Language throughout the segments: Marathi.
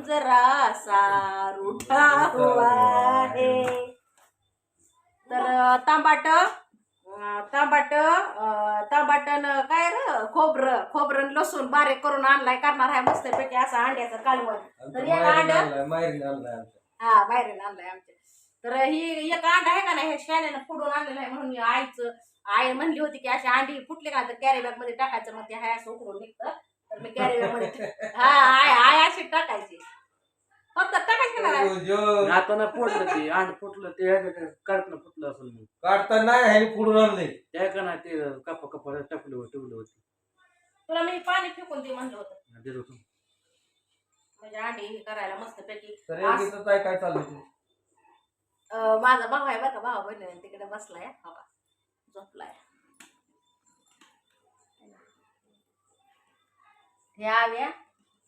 जरा सा रूठा हुआ है. तर तांबाट तांबाट तांबाटन काय र? खोबरं खोबरं लसूण बारीक करून आणलाय करणार आहे मस्तपैकी असं अंड्याचं कालवण. तर या अंड हा बाहेरून आणलाय आमच्या तर ही एक अंडा आहे का नाही हे शाण्यानं फोडून आणलेलं आहे म्हणून आईचं आई म्हणली होती की अशी अंडी फुटली का तर कॅरी बॅगमध्ये टाकायचं मग ते हाय असं उकडून निघतं. तर मी कॅरी बॅगमध्ये हा आय आय अशी टाकायची. फक्त आता ना फुटलं ते आणि फुटलं ते कडकनं फुटलं असेल मग. काढता नाही ह्याने पुढून आणले त्या का ना ते कपा कपा टाकले होते ठेवले होते. तुला मी पाणी फेकून दे म्हणलं होतं. देत. होतो म्हणजे अंडी हे करायला मस्तपैकी तर योगीचं काय काय चाललंय ते? अं, माझा भाऊ आहे बरं का भाऊ बहिणी तिकडे बसलाय हा बघा झोपलाय. हे आव्या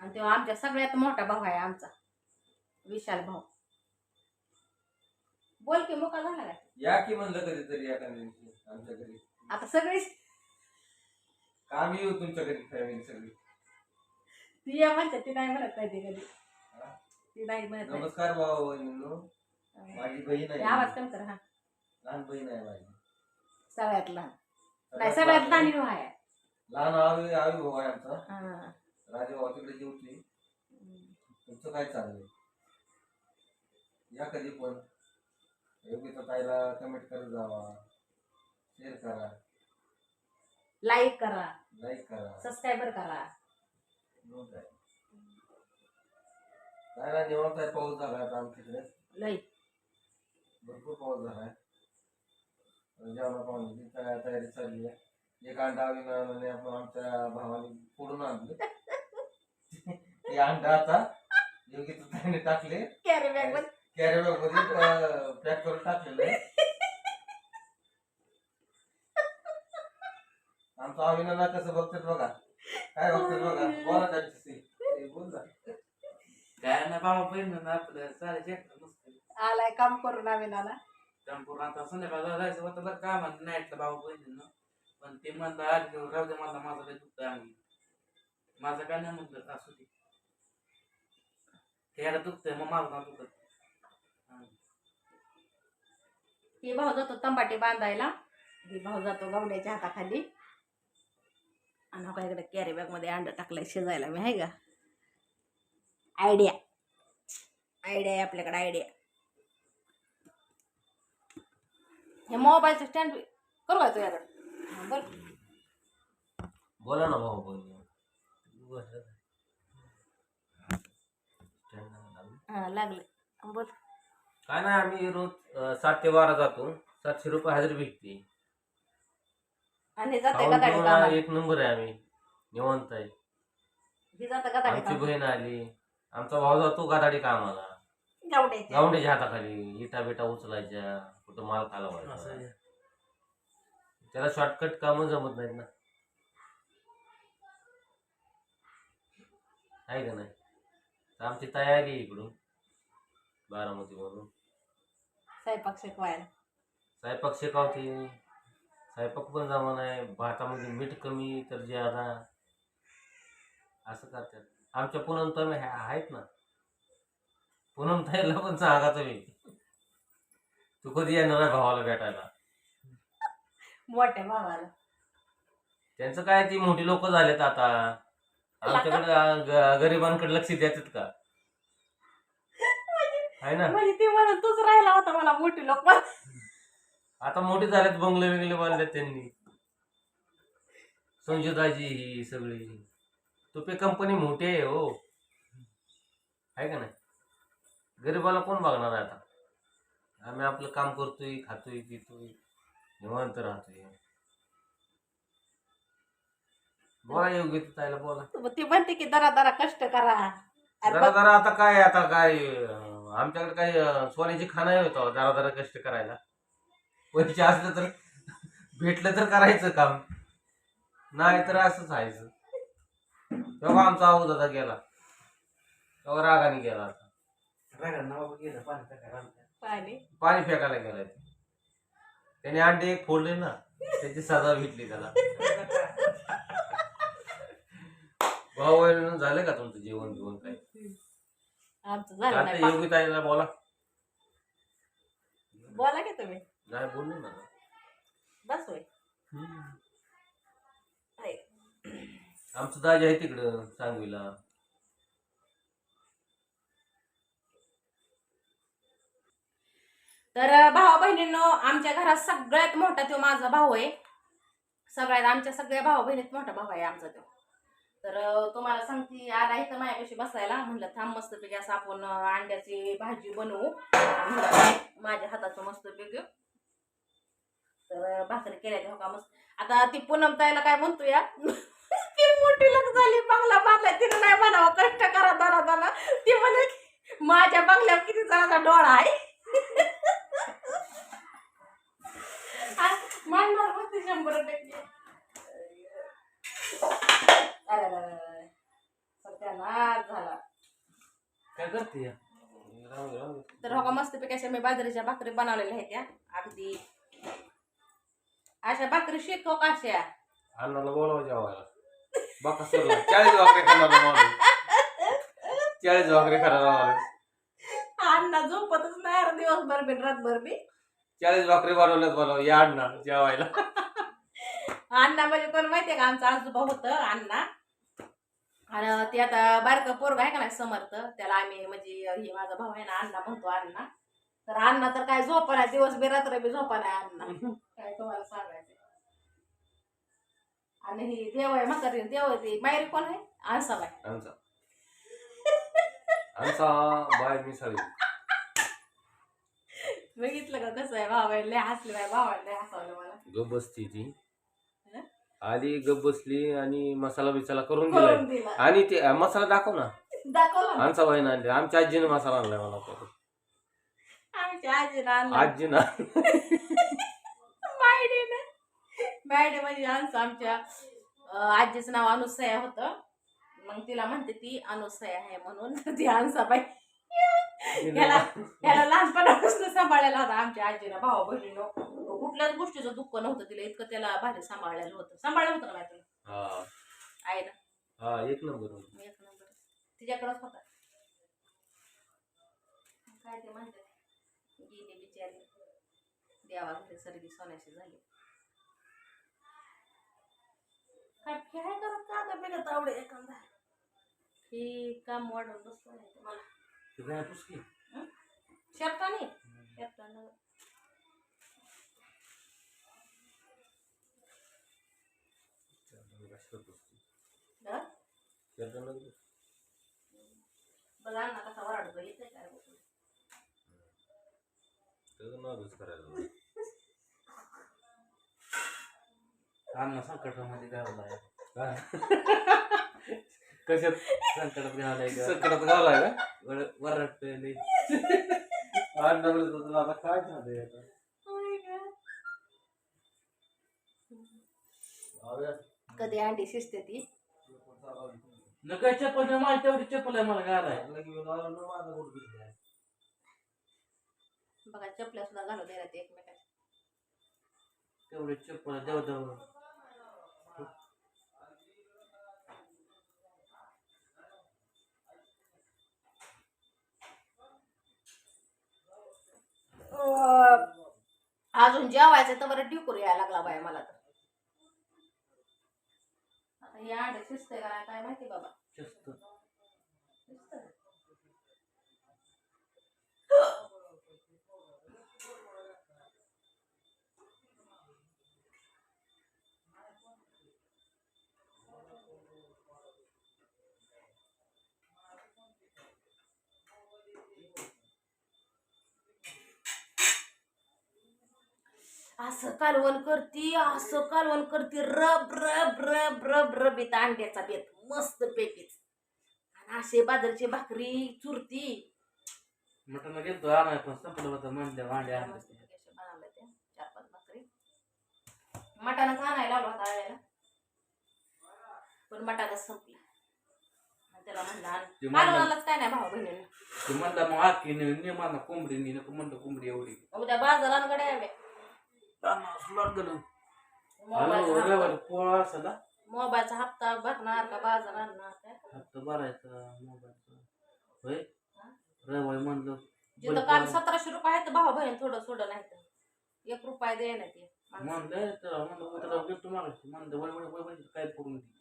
आणि तो आमच्या सगळ्यात मोठा भाऊ आहे आमचा विशाल भाऊ. बोल की मोका झाला काय? या की म्हणलं कधीतरी दिवशी आमच्या घरी. आता सगळी आम्ही येऊ तुमच्या घरी फॅमिली सगळी. ती या म्हणतात ती नाही म्हणत नाही ती कधी? ती नाही म्हणत नाही. नमस्कार भाऊ बहिणींनो. माझी बहीण ते आवाज आहे कमी कर हा. लहान बहीण आहे माझी. सगळ्यात लहान. नाही सगळ्यात लहान आहे. लहान आवी आवी भाऊ आहे आमचा. हा. राजे भाऊ तिकडे जेवते तुमचं काय चाललंय? या कधी पण. योग्यता ताईला कमेंट करत जावा. शेअर करा. लाईक करा. लाईक करा. सबस्क्राईबर करा. मग काय काय ना निवांत आहे पाऊस झाला आता आमच्याकडे लई भरपूर पाऊस झालाय. जेवणा पाहुण्याची तया- तयारी चालली आहे. एक अंडा विमानाने आपण आमच्या भावाने फोडून आणलं. ते अंडा आता योग्य ताईने टाकले. कॅरी बॅगमध्ये. कॅरी बॅगमध्ये पॅक करून टाकलेलं आमचा अविनाला कसं बघतात बघा. काय बघतात बघा. बोला त्यांच्याशी. बोल ना. काय ना बाबा बहीण आपलं. मस्त आलाय काम करून आम्ही नाना. संपूर्ण आता संध्याकाळ जायचं होतं बरं का? म्हणलं नाईटला बाबा बहिणीनं पण ते म्हणलं आज घेऊन राहू दे मला माझं काही दुखत आम्ही. माझं काय नाही म्हणलं असू दे. त्याला दुखतंय मग मला ना दुखत? हे. भाऊ जातो तंबाटे बांधायला. ही भाऊ जातो गावड्याच्या हाताखाली. आणि हो इकडे कॅरी बॅगमध्ये अंड टाकलाय शिजायला मी आहे का? आयडिया आयडिया आहे आपल्याकडे आयडिया हे मोबाईलचं स्टँड करू का तुझ्याकडे बरं बोला ना भाऊ हा लागले. बोल. काय नाही आम्ही रोज सात ते बारा जातो. सातशे रुपये हजेरी भेटते. आणि जाते खाऊन गदाडे पिऊन कामाला? एक नंबर आहे आम्ही. निवांत आहे. ही जातं आमची बहीण आली. आमचा भाऊ जातो गादाडी कामाला? गवड्याच्या गावंडीच्या हाताखाली. इटा बिटा उचलायच्या. कुठं माल कालवायचा. त्याला शॉर्टकट कामं जमत नाहीत ना. आहे का नाही? तर आमची तयारी आहे इकडून बारामती मधून स्वयंपाक शिकवायला. स्वयंपाक शिकवते. स्वयंपाक पण जमा नाही भातामध्ये मीठ कमी तर जे आता असं करतात. आमच्या पूनम तर आहेत ना. पूनम ताईला पण सांगा तुम्ही. तू कधी येणार आहे भावाला भेटायला? मोठ्या भावाला. त्यांचं काय ती मोठी लोक झालेत आता? आमच्याकडे ग- गरिबांकडे लक्ष देतात का? आहे ना? म्हणजे ती म्हणून तूच राहिला होता मला मोठी लोक आता मोठे झालेत बंगले बिंगले बांधलेत त्यांनी. संजूदाजी ही सगळी. तुपे कंपनी मोठी आहे हो. आहे का नाही? गरिबाला कोण बघणार आहे आता? आम्ही आपलं काम करतोय खातोय पितोय. निवांत राहतोय बोला योग्य ताईला बोला. ती म्हणते की दरा दरा कष्ट करा. अरे जरा बघ, जरा आता काय आता काय अं, आमच्याकडे काय अं, सोन्याची खाणं आहे होतं जरा जरा कष्ट करायला. पैसे असलं तर भेटलं तर करायचं काम. नाही तर असंच व्हायचं. तेव्हा आमचा आऊ दादा गेला. तेव्हा रागाने गेला आता. रागानं ना बाबा गेलं पाणी. पाणी? पाणी फेकायला गेलाय. त्याने अंडे एक फोडले ना त्याची सजा भेटली त्याला. भाऊ बहिणीनं झालं का तुमचं जेवण बिवण काय आमचं झालं नाही. योगी ताईला बोला. बोला की तुम्ही. नाही बोललो ना. बस होय. आहे. आमचं दाजी आहे तिकडं सांगवीला. तर भावा बहिणींनो आमच्या घरात सगळ्यात मोठा तो माझा भाऊ आहे. सगळ्यात आमच्या सगळ्या भावा बहिणीत मोठा भाऊ आहे आमचा तो. तर तुम्हाला सांगते आला इथं माझ्यापाशी बसायला. म्हणलं थांब मस्तपैकी असं आपण अंड्याची भाजी बनवू. माझ्या हाताचं मस्तपैकी. तर भाकरी केल्या तेव्हा का मस्त. आता ती पूनम ताईला काय म्हणतो या ती मोठी लग झाली बंगला बांधला तिने नाही म्हणावं कष्ट करा दाना दाना ती म्हणे माझ्या बंगल्यावर किती जणांचा डोळा आहे आ, मानणार होती शंभर टक्के अरे अरे, अरे, अरे. सत्यानाश झाला काय करते राहू दे, राहू दे. तर हो का मस्तपैकी अशा मी बाजरीच्या भाकरी बनवलेल्या आहेत त्या अगदी. अशा भाकरी शिकतो का अशा? अण्णाला बोलावं जेवायला. सरला चाळीस भाकरी खाणार माणूस. चाळीस भाकरी खाणार माणूस. अण्णा झोपतच नाही अरे दिवसभर बी रातभर बी. चाळीस भाकरी बनवल्यात बोलावं या अण्णा जेवायला. अण्णा म्हणजे कोण माहितीये का आमचा आजोबा होतं अण्णा. आणि ते आता बारका पोरगा आहे का नाही समर्थ त्याला आम्ही म्हणजे हे माझा भाऊ आहे ना अण्णा म्हणतो अण्णा. तर अण्णा तर काय झोपा नाही दिवस बी रात्र बी झोपा नाही अण्णा. काय तुम्हाला सांगायचं आणि ही देव आहे म्हातारी देव आहे ती मायरी कोण आहे? आमचा आमचा बाय मिसाळी. बघितलं का कसं आहे भावाला लय हसले बाय भावाला लय हसवलं मला. गप बसती ती? आली गप बसली आणि मसाला बिसाला करून करून दिलाय. दिला. आणि ते अं, मसाला दाखव ना. दाखवलं ना. आमचा बाईनं आणले. आमच्या आजीने मसाला आणलाय मला परत. आमच्या आजीला आणलं. आजीनं बायडेने बायडे म्हणजे आमचं आमच्या अं, आजीचं नाव अनुसया होतं. मग तिला म्हणते ती अनुसया आहे म्हणून ती अनुसाबाई याला त्याला लहानपणापासून सांभाळायला होता आमच्या आजीनं भाऊ बहिणीनं कुठल्याच गोष्टीचं दुःख नव्हतं तिला इतकं त्याला भारी सांभाळलेलं होतं. सांभाळलं होतं का नाही तुला? हा. आहे ना? हा एक नंबर मी एक नंबर. तिच्याकडेच होता. काय ते म्हणते गेली बिचारी. देवा घरी सर्गी सोन्याशी झाली. काय काय करत का आता बिगत आवडे एखादा? ही काम वाढवून बसलं नाही तुम्हाला. ते काय पुसकी? बघा ना कसा वराडतो येते काय बघू. अन्न संकटामध्ये घावलाय कशात संकटात घावलाय ग. संकटात गावलाय का वर- वरडतोय लय. आठ नंबर तुला आता काय झालंय आता. जाऊया. कधी अंडी शिजते ती न काय चप्पल नाही, माझी तेवढी चप्पल आहे मला घालाय. बघा चपल्या सुद्धा घालू द्यायला ते एकमेकाच्या तेवढी चप्पल देव देव अं, अजून जेवायचं तर बरं टिकूर यायला लागला बाय मला तर. हे अंडे शिजते का? नाही काय माहिती बाबा. चस्त शिजतंय. असं कालवण करती असं कालवण करती. रब रब रब रब रबीत अंड्याचा बेत मस्त पैकीच आणि असे बाजरीची भाकरी चुरती. मटण गेलतो आणाय पण संपलं होतं म्हणलं भांडे आणलं. अशा बनवल्या त्या चार पाच भाकरी. मटानच आणायला लावला होता आणायला पण मटानच संपला. आणि त्याला म्हणलं आण. कालवणालाच काय नाही भाऊ बहिणीनं. ते म्हणलं मग आखी कोंबडी नी नको म्हणलं कोंबडी एवढी. उद्या बाजारात गड्या यावे मोबाईलचा रविवारी हप्ता. पोळा असं ना मोबाईलचा हप्ता भरणार का बाजार आणणार काय? हप्ता भरायचा मोबाईलचा. होय? रवाय म्हणलं जिथं काल सतराशे रुपये आहेत भाऊ बहीण थोडं थोडं नाही तर. एक रुपया दे ना ते. म्हणलं तर म्हणलं मागाशी म्हणलं काय करून दे.